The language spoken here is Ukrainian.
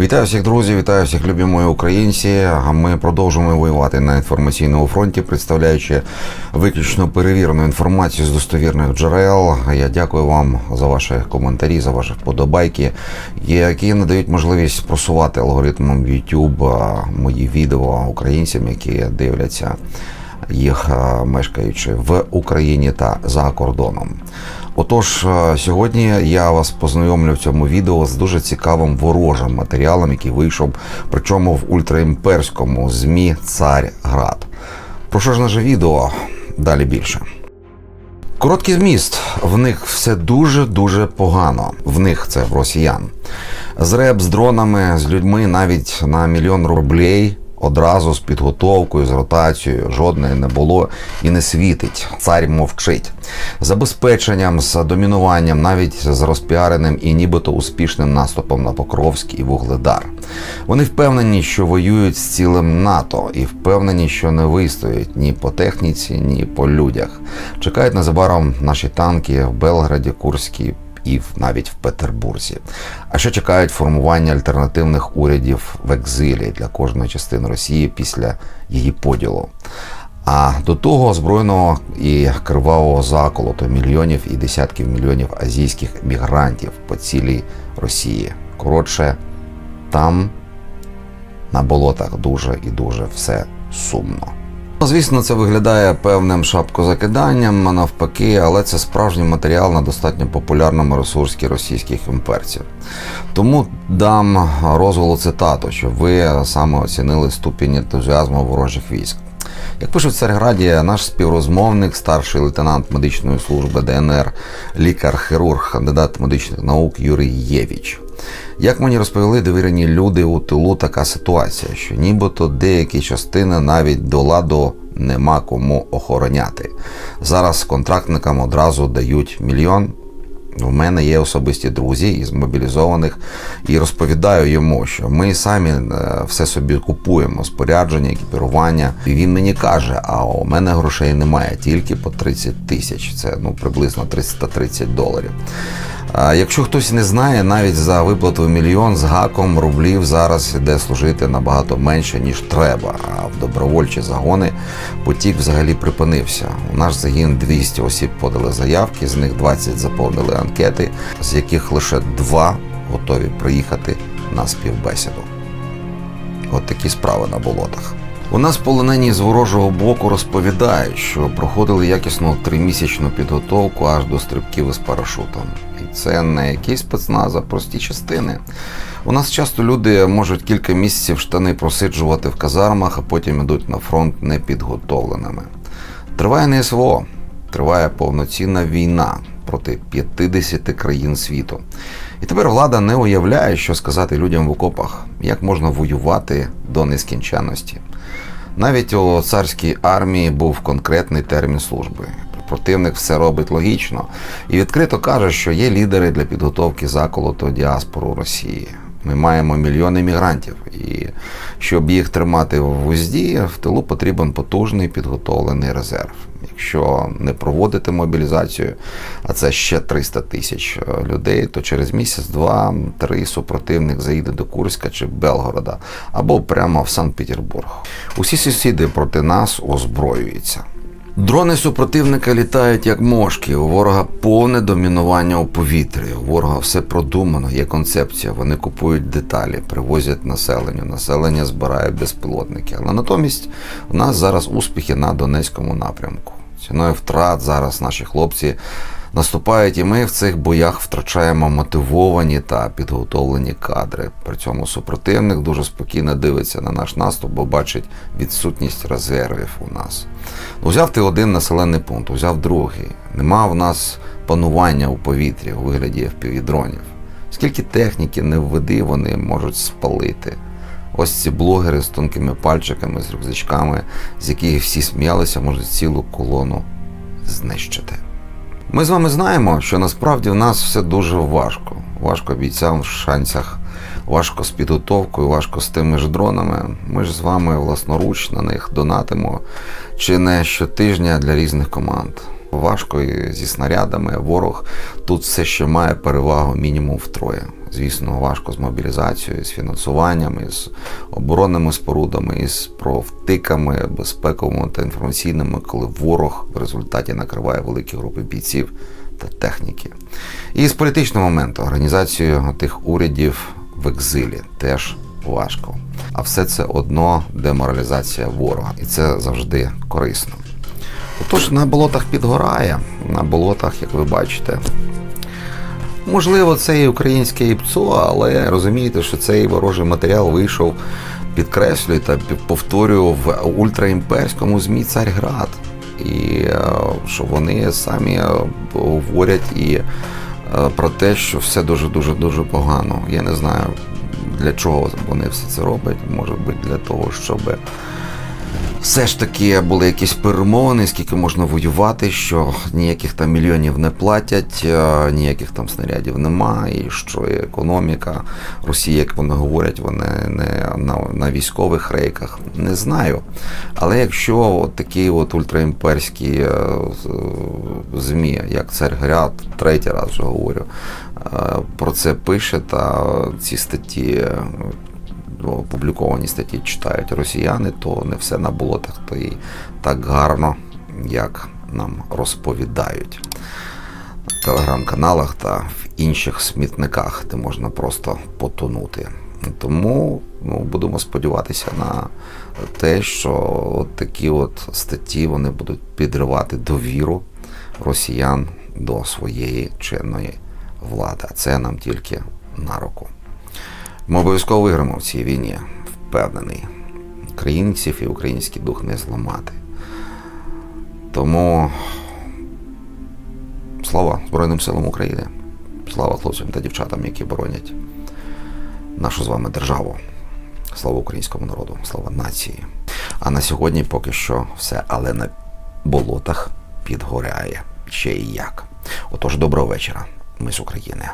Вітаю всіх друзів, вітаю всіх любі мої українці. Ми продовжуємо воювати на інформаційному фронті, представляючи виключно перевірену інформацію з достовірних джерел. Я дякую вам за ваші коментарі, за ваші вподобайки, які надають можливість просувати алгоритмом YouTube мої відео українцям, які дивляться їх мешкаючи в Україні та за кордоном. Отож, е, сьогодні я вас познайомлю в цьому відео з дуже цікавим ворожим матеріалом, який вийшов, причому в ультраімперському ЗМІ Царград. Про що ж наше відео? Далі більше. Короткий зміст. В них все дуже дуже погано. В них це в росіян. З реп, з дронами, з людьми навіть на мільйон рублей. Одразу з підготовкою, з ротацією жодної не було і не світить. Цар мовчить. Забезпеченням, з домінуванням, навіть з розпіареним і нібито успішним наступом на Покровськ і Вугледар. Вони впевнені, що воюють з цілим НАТО, і впевнені, що не вистоять ні по техніці, ні по людях. Чекають незабаром наші танки в Белграді, Курській і навіть в Петербурзі. А ще чекають формування альтернативних урядів в екзилі для кожної частини Росії після її поділу. А до того збройного і кривавого заколоту мільйонів і десятків мільйонів азійських мігрантів по цілій Росії. Коротше, там на болотах дуже і дуже все сумно. Ну, Звісно, це виглядає певним шапкозакиданням, а навпаки, але це справжній матеріал на достатньо популярному ресурсі російських імперців. Тому дам розволу цитату, щоб ви саме оцінили ступінь ентузіазму ворожих військ. Як пишуть в Царграді, наш співрозмовник, старший лейтенант медичної служби ДНР, лікар-хірург, кандидат медичних наук Юрій Євіч. Як мені розповіли довірені люди у тилу, така ситуація, що нібито деякі частини навіть до ладу нема кому охороняти. Зараз контрактникам одразу дають мільйон. У мене є особисті друзі із мобілізованих, і розповідаю йому, що ми самі е, все собі купуємо спорядження, екіпірування. І він мені каже: а у мене грошей немає, тільки по 30 тисяч. Це ну приблизно 330 доларів. Якщо хтось не знає, навіть за виплату мільйон з гаком рублів зараз іде служити набагато менше, ніж треба. А в добровольчі загони потік взагалі припинився. У наш загін 200 осіб подали заявки, з них 20 заповнили анкети, з яких лише два готові приїхати на співбесіду. От такі справи на болотах. У нас полонені з ворожого боку розповідають, що проходили якісну тримісячну підготовку аж до стрибків із парашутом. І це не якісь спецназ, а прості частини. У нас часто люди можуть кілька місяців штани просиджувати в казармах, а потім ідуть на фронт непідготовленими. Триває не СВО, триває повноцінна війна проти 50 країн світу. І тепер влада не уявляє, що сказати людям в окопах, як можна воювати до нескінченності. Навіть у царській армії був конкретний термін служби. Противник все робить логічно і відкрито каже, що є лідери для підготовки заколоту діаспору Росії. Ми маємо мільйони мігрантів, і щоб їх тримати в вузді, в тилу потрібен потужний підготовлений резерв. Якщо не проводити мобілізацію, а це ще 300 тисяч е, людей, то через місяць, два, три супротивник заїде до Курська чи Белгорода або прямо в Санкт-Петербург. Усі сусіди проти нас озброюються. Дрони супротивника літають як мошки. У ворога повне домінування у повітрі. У ворога все продумано, є концепція. Вони купують деталі, привозять населенню. Населення збирає безпілотники. Але натомість у нас зараз успіхи на Донецькому напрямку. Ціною втрат зараз наші хлопці наступають, і ми в цих боях втрачаємо мотивовані та підготовлені кадри. При цьому супротивник дуже спокійно дивиться на наш наступ, бо бачить відсутність резервів у нас. Узяв ти один населений пункт, узяв другий. Нема в нас панування у повітрі у вигляді FPV-дронів. Скільки техніки не введи, вони можуть спалити. Ось ці блогери з тонкими пальчиками, з рюкзачками, з яких всі сміялися, можуть цілу колону знищити. Ми з вами знаємо, що насправді в нас все дуже важко. Важко бійцям в шансах, важко з підготовкою, важко з тими ж дронами. Ми ж з вами власноруч на них донатимо чи не щотижня для різних команд. Важко зі снарядами. Ворог тут все ще має перевагу мінімум втроє. Звісно, важко з мобілізацією, з фінансуванням, з оборонними спорудами, із провтиками безпековими та інформаційними, коли ворог в результаті накриває великі групи бійців та техніки. І з політичного моменту організацію тих урядів в екзилі теж важко. А все це одно деморалізація ворога, і це завжди корисно. Отож, на болотах підгорає, на болотах, як ви бачите. Можливо, це і українське ІПЦО, але розумієте, що цей ворожий матеріал вийшов, підкреслюю та повторюю в ультраімперському ЗМІ Царьград. І е, що вони самі е, говорять і е, про те, що все дуже дуже дуже погано. Я не знаю для чого вони все це роблять. Може бути для того, щоб все ж таки були якісь перемовини, скільки можна воювати, що ніяких там мільйонів не платять, е, ніяких там снарядів немає, і що і економіка Росії, як вони говорять, вони не на, на військових рейках. Не знаю. Але якщо от такі от ультраімперські е, ЗМІ, як Царград, третій раз вже говорю, е, про це пише, та ці статті опубліковані статті читають росіяни, то не все на болотах то і так гарно, як нам розповідають в телеграм-каналах та в інших смітниках, де можна просто потонути. Тому ну, будемо сподіватися на те, що от такі от статті вони будуть підривати довіру росіян до своєї чинної влади. А це нам тільки на руку. Ми обов'язково виграємо в цій війні, впевнений. Українців і український дух не зламати. Тому слава Збройним силам України. Слава хлопцям та дівчатам, які боронять нашу з вами державу. Слава українському народу, слава нації. А на сьогодні поки що все, але на болотах підгоряє ще і як. Отож, доброго вечора. Ми з України.